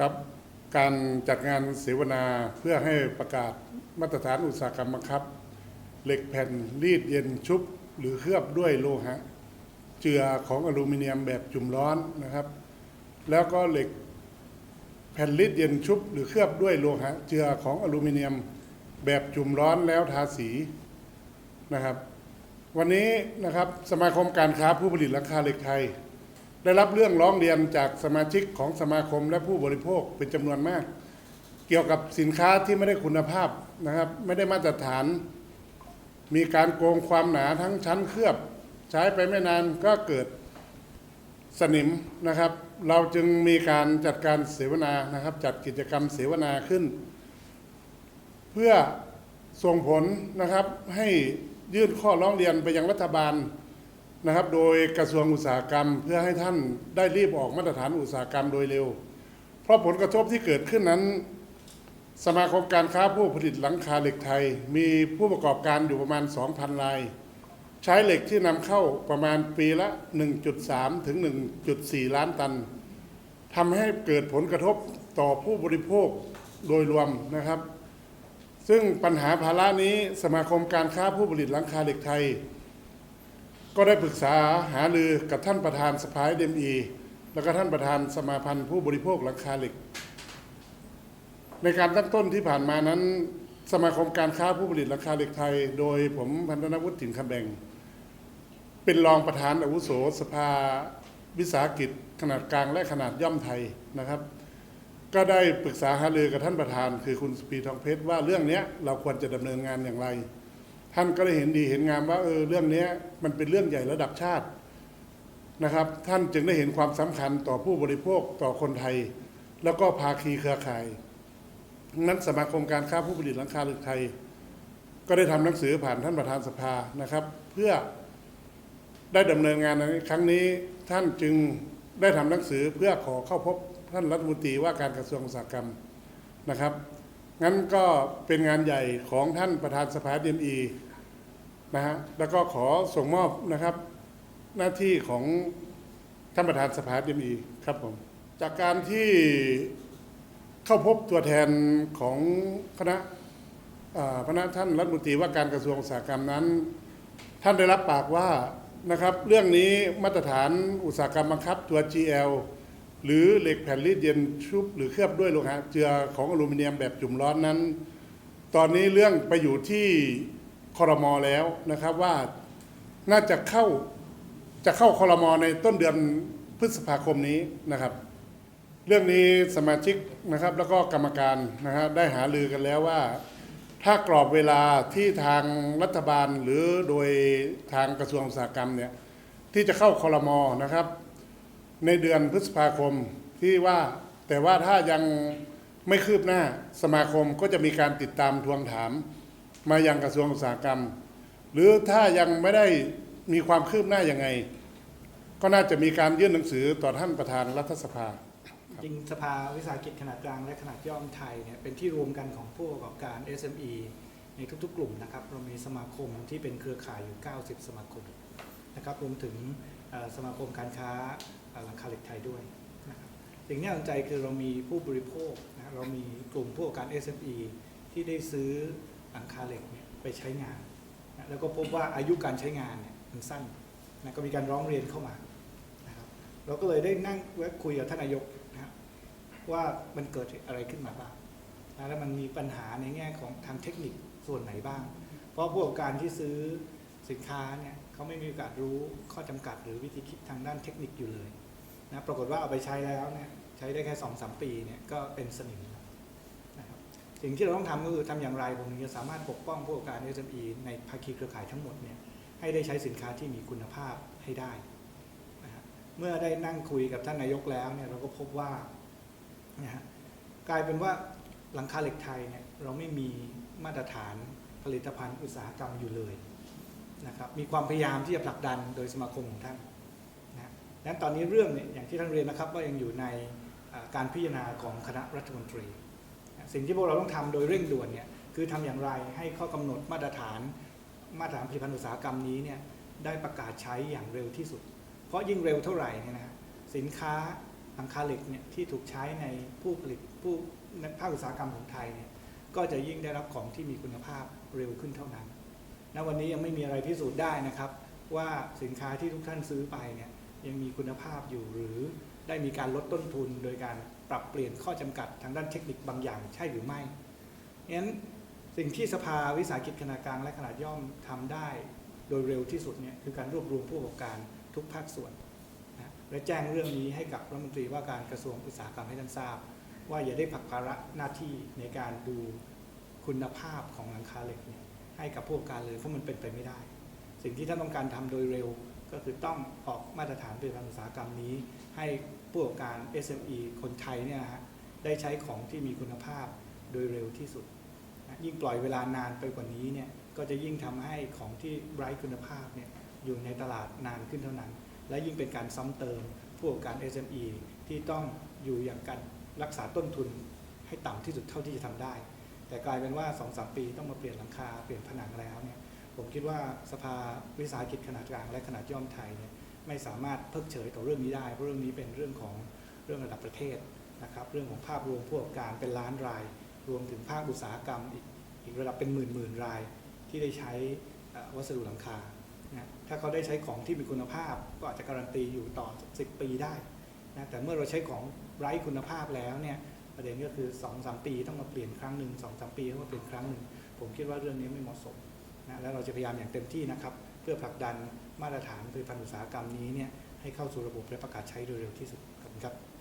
ครับการจัดงานเสวนาเพื่อให้ประกาศมาตรฐานอุตสาหกรรมบังคับ เหล็กแผ่นรีดเย็นชุบ หรือเคลือบด้วยโลหะ เจือของอลูมิเนียมแบบจุ่มร้อนนะครับ แล้วก็เหล็กแผ่นรีดเย็นชุบ หรือเคลือบด้วยโลหะ เจือของอลูมิเนียมแบบจุ่มร้อนแล้วทาสีนะครับ วันนี้นะครับสมาคมการค้าผู้ผลิตหลังคาเหล็กไทย ได้รับเรื่องร้องเรียนจากสมาชิกของสมาคมและผู้บริโภคเป็นจำนวนมาก เกี่ยวกับสินค้าที่ไม่ได้คุณภาพนะครับ ไม่ได้มาตรฐาน มีการโกงความหนาทั้งชั้นเคลือบ ใช้ไปไม่นานก็เกิดสนิมนะครับ เราจึงมีการจัดการเสวนานะครับ จัดกิจกรรมเสวนาขึ้น เพื่อส่งผลนะครับให้ยื่นข้อร้องเรียนไปยังรัฐบาล นะครับโดยกระทรวงอุตสาหกรรมเพื่อให้ท่านได้รีบออกมาตรฐานอุตสาหกรรมโดยเร็ว เพราะผลกระทบที่เกิดขึ้นนั้น สมาคมการค้าผู้ผลิตหลังคาเหล็กไทย มีผู้ประกอบการอยู่ประมาณ 2,000ราย ใช้เหล็กที่นำเข้าประมาณปีละ 1.3 ถึง 1.4 ล้านตันทำให้เกิดผลกระทบต่อผู้บริโภคโดยรวมนะครับ ซึ่งปัญหาภาระนี้สมาคมการค้าผู้ผลิตหลังคาเหล็กไทย ก็ได้ปรึกษาหารือกับท่านประธานสภาเดมีแล้วก็ท่านประธานสมาพันธ์ผู้บริโภคหลังคาเหล็ก ในการตั้งต้นที่ผ่านมานั้น สมาคมการค้าผู้ผลิตหลังคาเหล็กไทย โดยผมพันธนวุฒิถิ่นคำแบงเป็นรองประธานอาวุโสสภาวิสาหกิจขนาดกลางและขนาดย่อมไทยนะครับ ก็ได้ปรึกษาหารือกับท่านประธาน คือคุณสปีทองเพชรว่าเรื่องนี้เราควรจะดำเนินงานอย่างไร ท่านก็ได้เห็นดีเห็นงามว่าเออเรื่องนี้มันเป็นเรื่องใหญ่ระดับชาตินะครับ ท่านจึงได้เห็นความสำคัญต่อผู้บริโภคต่อคนไทย แล้วก็ภาคีเครือข่ายนั้นสมาคมการค้าผู้ผลิตหลังคาเหล็กไทย ก็ได้ทำหนังสือผ่านท่านประธานสภานะครับ เพื่อได้ดำเนินงานในครั้งนี้ท่านจึงได้ทำหนังสือเพื่อขอเข้าพบท่านรัฐมนตรีว่าการกระทรวงอุตสาหกรรมนะครับงั้นก็เป็นงานใหญ่ของท่านประธานสภาดีเอ็มอี นะฮะแล้วก็ขอส่งมอบนะครับ หน้าที่ของท่านประธานสภาดีมีครับผมจากการที่เข้าพบตัวแทนของคณะอ่าคณะท่านรัฐมนตรีว่าการกระทรวงอุตสาหกรรมนั้น ท่านได้รับปากว่านะครับเรื่องนี้มาตรฐานอุตสาหกรรมบังคับตัว GL หรือเหล็กแผ่นรีดเย็นชุบหรือเคลือบด้วยโลหะเจือของอลูมิเนียมแบบจุ่มร้อนนั้น ตอนนี้เรื่องไปอยู่ที่ คอรมอแล้วนะครับว่าน่าจะเข้าจะเข้าคอรมอในต้นเดือนพฤษภาคมนี้นะครับ เรื่องนี้สมาชิกนะครับแล้วก็กรรมการนะฮะได้หาลือกันแล้วว่า ถ้ากรอบเวลาที่ทางรัฐบาลหรือโดยทางกระทรวงอุตสาหกรรมเนี่ยที่จะเข้าคอรมอนะครับ ในเดือนพฤษภาคมที่ว่าแต่ว่าถ้ายังไม่คืบหน้าสมาคมก็จะมีการติดตามทวงถาม มายังกระทรวงอุตสาหกรรม หรือถ้ายังไม่ได้มีความคืบหน้ายังไง ก็น่าจะมีการยื่นหนังสือต่อท่านประธานรัฐสภาจริงสภาวิสาหกิจขนาดกลางและขนาดย่อมไทยเนี่ยเป็นที่รวมกันของผู้ประกอบการ SME ในทุกๆ กลุ่มนะครับเรามีสมาคมที่เป็นเครือข่ายอยู่ 90 สมาคมนะครับรวมถึงสมาคมการค้าหลังคาเหล็กไทยด้วยนะครับสิ่งที่น่าสนใจคือเรามีผู้บริโภคนะเรามีกลุ่มผู้ประกอบการ SME ที่ได้ซื้อ หลังคาเหล็กเนี่ยไปใช้งานนะแล้วก็พบว่าอายุการใช้งานเนี่ยมันสั้นนะก็มีการร้องเรียนเข้ามานะครับเราก็เลยได้นั่งแวะคุยกับท่านนายกนะครับว่ามันเกิดอะไรขึ้นมาบ้างนะแล้วมันมีปัญหาในแง่ของทางเทคนิคส่วนไหนบ้าง เพราะผู้ประกอบการที่ซื้อสินค้าเนี่ยเขาไม่มีโอกาสรู้ข้อจำกัดหรือวิธีคิดทางด้านเทคนิคอยู่เลยนะปรากฏว่าเอาไปใช้แล้วเนี่ยใช้ได้แค่สองสามปีเนี่ยก็เป็นสนิม สิ่งที่เราต้องทำก็คือทำอย่างไรผมถึงจะสามารถปกป้องผู้ประกอบการ SME ในภาคีเครือข่ายทั้งหมดเนี่ยให้ได้ใช้สินค้าที่มีคุณภาพให้ได้นะฮะเมื่อได้นั่งคุยกับท่านนายกแล้วเนี่ยเราก็พบว่านะฮะกลายเป็นว่าหลังคาเหล็กไทยเนี่ยเราไม่มีมาตรฐานผลิตภัณฑ์อุตสาหกรรมอยู่เลยนะครับมีความพยายามที่จะผลักดันโดยสมาคมของท่านนะดังนั้นตอนนี้เรื่องเนี่ยอย่างที่ท่านเรียนนะครับว่ายังอยู่ในการพิจารณาของคณะรัฐมนตรี สิ่งที่พวกเราต้องทำโดยเร่งด่วนเนี่ยคือทำอย่างไรให้ข้อกำหนดมาตรฐานมาตรฐานผลิตภัณฑ์อุตสาหกรรมนี้เนี่ยได้ประกาศใช้อย่างเร็วที่สุด เพราะยิ่งเร็วเท่าไหร่เนี่ยนะสินค้าหลังคาเหล็กเนี่ยที่ถูกใช้ในผู้ผลิตผู้ภาคอุตสาหกรรมของไทยเนี่ยก็จะยิ่งได้รับของที่มีคุณภาพเร็วขึ้นเท่านั้นณวันนี้ยังไม่มีอะไรพิสูจน์ได้นะครับ ว่าสินค้าที่ทุกท่านซื้อไปเนี่ยยังมีคุณภาพอยู่หรือได้มีการลดต้นทุนโดยการ รับเปลี่ยนข้อจำกัดทางด้านเทคนิคบางอย่างใช่หรือไม่งั้นสิ่งที่สภาวิสาหกิจขนาดกลางและขนาดย่อมทำได้โดยเร็วที่สุดเนี่ยคือการรวบรวมผู้ประกอบการทุกภาคส่วนนะและแจ้งเรื่องนี้ให้กับรัฐมนตรีว่าการกระทรวงอุตสาหกรรมให้ท่านทราบ ว่าอย่าได้ผลักภาระหน้าที่ในการดูคุณภาพของหลังคาเหล็กเนี่ยให้กับผู้ประกอบการเลยเพราะมันเป็นไปไม่ได้ สิ่งที่ท่านต้องการทำโดยเร็วก็คือต้องออกมาตรฐานผลิตภัณฑ์อุตสาหกรรมนี้ ให้ ผู้ประกอบการ SME คนไทยเนี่ยฮะได้ใช้ของที่มีคุณภาพโดยเร็วที่สุดนะยิ่งปล่อยเวลานานไปกว่านี้เนี่ยก็จะยิ่งทำให้ของที่ไร้คุณภาพเนี่ยอยู่ในตลาดนานขึ้นเท่านั้น และยิ่งเป็นการซ้ำเติมผู้ประกอบการ SME ที่ต้องอยู่อย่างการรักษาต้นทุนให้ต่ำที่สุดเท่าที่จะทำได้ แต่กลายเป็นว่า2-3ปีต้องมาเปลี่ยนหลังคาเปลี่ยนผนังแล้วเนี่ยผมคิดว่าสภาวิสาหกิจขนาดกลางและขนาดย่อมไทยเนี่ย ไม่สามารถเพิกเฉยต่อเรื่องนี้ได้เพราะเรื่องนี้เป็นเรื่องของเรื่องระดับประเทศนะครับเรื่องของภาพรวมผู้ประกอบการเป็นล้านราย รวมถึงภาคอุตสาหกรรมอีกอีกระดับเป็นหมื่นหมื่นราย ที่ได้ใช้วัสดุหลังคานะถ้าเขาได้ใช้ของที่มีคุณภาพก็อาจจะการันตีอยู่ต่อ 10 ปีได้นะแต่เมื่อเราใช้ของไร้คุณภาพแล้วเนี่ยประเด็นก็คือ2-3ปีต้องมาเปลี่ยนครั้งหนึ่ง2-3ปีต้องมาเปลี่ยนครั้งหนึ่งผมคิดว่าเรื่องนี้ไม่เหมาะสมนะและเราจะพยายามอย่างเต็มที่นะครับ เพื่อผลักดันมาตรฐานผลิตภัณฑ์อุตสาหกรรมนี้เนี่ยให้เข้าสู่ระบบและประกาศใช้โดยเร็วที่สุดขอบคุณครับ